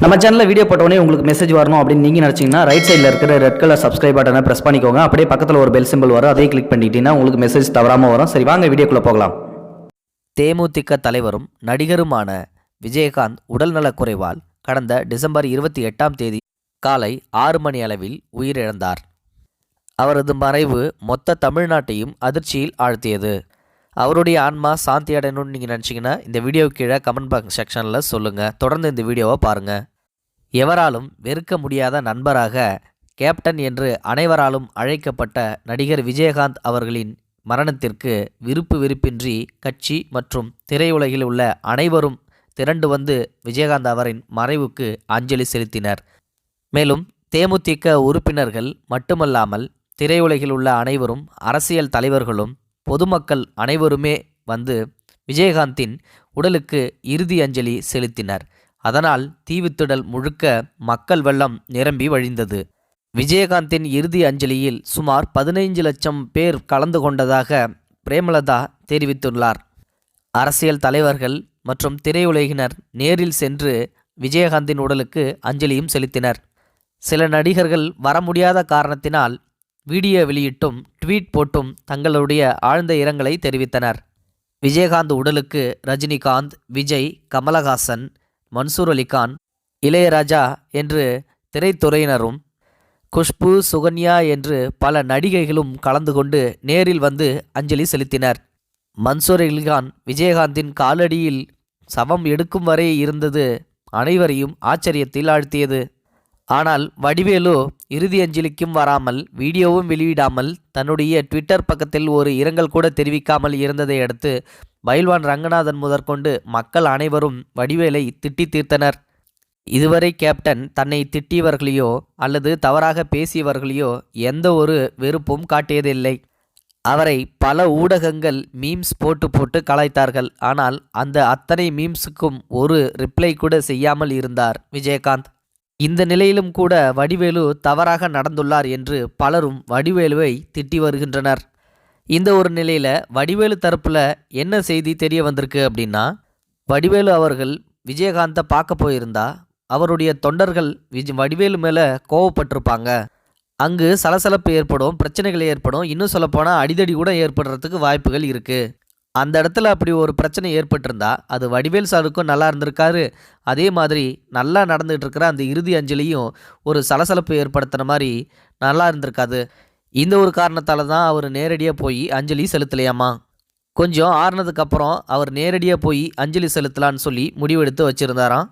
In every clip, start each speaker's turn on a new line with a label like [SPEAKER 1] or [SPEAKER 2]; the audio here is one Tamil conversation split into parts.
[SPEAKER 1] நம்ம சேனலில் வீடியோ போட்டோடனே உங்களுக்கு மெசேஜ் வரணும் அப்படின்னு நீங்கள் நினச்சிங்கன்னா ரைட் சைடில் இருக்கிற ரெட் கலர் சப்ஸ்கிரைப் பட்டனை ப்ரெஸ் பண்ணிக்கோங்க. அப்படியே பக்கத்தில் ஒரு பெல் சிம்பிள் வரும். அதையும் கிளிக் பண்ணிட்டீங்கன்னா உங்களுக்கு மெசேஜ் தவறாமல் வரும். சரி வாங்க வீடியோக்குள்ளே போகலாம்.
[SPEAKER 2] தேமுதிக தலைவரும் நடிகருமான விஜயகாந்த் உடல்நலக் குறைவால் கடந்த டிசம்பர் இருபத்தி எட்டாம் தேதி காலை ஆறு மணி அளவில் உயிரிழந்தார். அவரது மறைவு மொத்த தமிழ்நாட்டையும் அதிர்ச்சியில் ஆழ்த்தியது. அவருடைய ஆன்மா சாந்தி அடையணும்னு நீங்கள் நினச்சிங்கன்னா இந்த வீடியோ கீழே கமெண்ட் பாக்ஸ் செக்ஷனில் சொல்லுங்கள் தொடர்ந்து இந்த வீடியோவை பாருங்கள் எவராலும் வெறுக்க முடியாத நண்பராக கேப்டன் என்று அனைவராலும் அழைக்கப்பட்ட நடிகர் விஜயகாந்த் அவர்களின் மரணத்திற்கு விருப்பு வெறுப்பின்றி கட்சி மற்றும் திரையுலகில் உள்ள அனைவரும் திரண்டு வந்து விஜயகாந்த் அவரின் மறைவுக்கு அஞ்சலி செலுத்தினர். மேலும் தேமுதிக உறுப்பினர்கள் மட்டுமல்லாமல் திரையுலகில் உள்ள அனைவரும் அரசியல் தலைவர்களும் பொதுமக்கள் அனைவருமே வந்து விஜயகாந்தின் உடலுக்கு இறுதி அஞ்சலி செலுத்தினர். அதனால் தீவுத்திடல் முழுக்க மக்கள் வெள்ளம் நிரம்பி வழிந்தது. விஜயகாந்தின் இறுதி அஞ்சலியில் சுமார் பதினைஞ்சு லட்சம் பேர் கலந்து கொண்டதாக பிரேமலதா தெரிவித்துள்ளார். அரசியல் தலைவர்கள் மற்றும் திரையுலகினர் நேரில் சென்று விஜயகாந்தின் உடலுக்கு அஞ்சலியும் செலுத்தினர். சில நடிகர்கள் வர முடியாத காரணத்தினால் வீடியோ வெளியிட்டும் ட்வீட் போட்டும் தங்களுடைய ஆழ்ந்த இரங்கலை தெரிவித்தனர். விஜயகாந்த் உடலுக்கு ரஜினிகாந்த் விஜய் கமலஹாசன் மன்சூர் அலிகான் இளையராஜா என்று திரைத்துறையினரும் குஷ்பு சுகன்யா என்று பல நடிகைகளும் கலந்து கொண்டு நேரில் வந்து அஞ்சலி செலுத்தினர். மன்சூர் அலிகான் விஜயகாந்தின் காலடியில் சவம் எடுக்கும் வரை இருந்தது அனைவரையும் ஆச்சரியத்தில் ஆழ்த்தியது. ஆனால் வடிவேலு இறுதி அஞ்சலிக்கும் வராமல் வீடியோவும் வெளியிடாமல் தன்னுடைய ட்விட்டர் பக்கத்தில் ஒரு இரங்கல் கூட தெரிவிக்காமல் இருந்ததை அடுத்து பைல்வான் ரங்கநாதன் முதற்கொண்டு மக்கள் அனைவரும் வடிவேலை திட்டி தீர்த்தனர். இதுவரை கேப்டன் தன்னை திட்டியவர்களையோ அல்லது தவறாக பேசியவர்களையோ எந்த ஒரு வெறுப்பும் காட்டியதில்லை. அவரை பல ஊடகங்கள் மீம்ஸ் போட்டு போட்டு கலாய்த்தார்கள். ஆனால் அந்த அத்தனை மீம்ஸுக்கும் ஒரு ரிப்ளை கூட செய்யாமல் இருந்தார் விஜயகாந்த். இந்த நிலையிலும் கூட வடிவேலு தவறாக நடந்துள்ளார் என்று பலரும் வடிவேலுவை திட்டி வருகின்றனர். இந்த ஒரு நிலையில் வடிவேலு தரப்பில் என்ன செய்தி தெரிய வந்திருக்கு அப்படின்னா வடிவேலு அவர்கள் விஜயகாந்தை பார்க்க போயிருந்தா அவருடைய தொண்டர்கள் விஜ் வடிவேலு மேலே கோவப்பட்டிருப்பாங்க. அங்கு சலசலப்பு ஏற்படும் பிரச்சனைகள் ஏற்படும். இன்னும் சொல்லப்போனால் அடிதடி கூட ஏற்படுறதுக்கு வாய்ப்புகள் இருக்குது அந்த இடத்துல அப்படி ஒரு பிரச்சனை ஏற்பட்டிருந்தா அது வடிவேல் சாருக்கும் நல்லா இருந்திருக்காரு. அதே மாதிரி நல்லா நடந்துகிட்டு இருக்கிற அந்த இறுதி அஞ்சலியும் ஒரு சலசலப்பு ஏற்படுத்துகிற மாதிரி நல்லா இருந்திருக்காது. இந்த ஒரு காரணத்தால் தான் அவர் நேரடியாக போய் அஞ்சலி செலுத்தலையாமா? கொஞ்சம் ஆறுனதுக்கப்புறம் அவர் நேரடியாக போய் அஞ்சலி செலுத்தலான்னு சொல்லி முடிவெடுத்து வச்சுருந்தாராம்.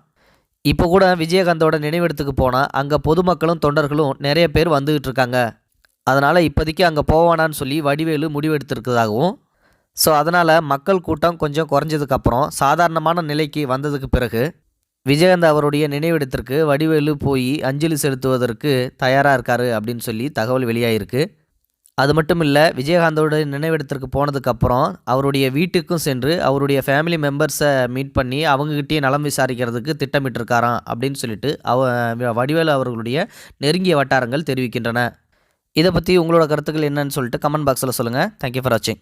[SPEAKER 2] இப்போ கூட விஜயகாந்தோட நினைவிடத்துக்கு போனால் அங்கே பொதுமக்களும் தொண்டர்களும் நிறைய பேர் வந்துகிட்டு இருக்காங்க. அதனால் இப்போதைக்கு அங்கே போவானான்னு சொல்லி வடிவேலு முடிவெடுத்திருக்கிறதாகவும் ஸோ அதனால் மக்கள் கூட்டம் கொஞ்சம் குறைஞ்சதுக்கப்புறம் சாதாரணமான நிலைக்கு வந்ததுக்கு பிறகு விஜயகாந்த் அவருடைய நினைவிடத்திற்கு வடிவேலு போய் அஞ்சலி செலுத்துவதற்கு தயாராக இருக்காரு அப்படின்னு சொல்லி தகவல் வெளியாகிருக்கு அது மட்டும் இல்லை விஜயகாந்தோட நினைவிடத்திற்கு போனதுக்கப்புறம் அவருடைய வீட்டுக்கும் சென்று அவருடைய ஃபேமிலி மெம்பர்ஸை மீட் பண்ணி அவங்ககிட்டயே நலம் விசாரிக்கிறதுக்கு திட்டமிட்டிருக்காராம் அப்படின்னு சொல்லிட்டு அவ வடிவேலு அவர்களுடைய நெருங்கிய வட்டாரங்கள் தெரிவிக்கின்றன. இதை பற்றி உங்களோட கருத்துக்கள் என்னன்னு சொல்லிட்டு கமெண்ட் பாக்ஸில் சொல்லுங்கள் தேங்க்யூ ஃபார் வாட்சிங்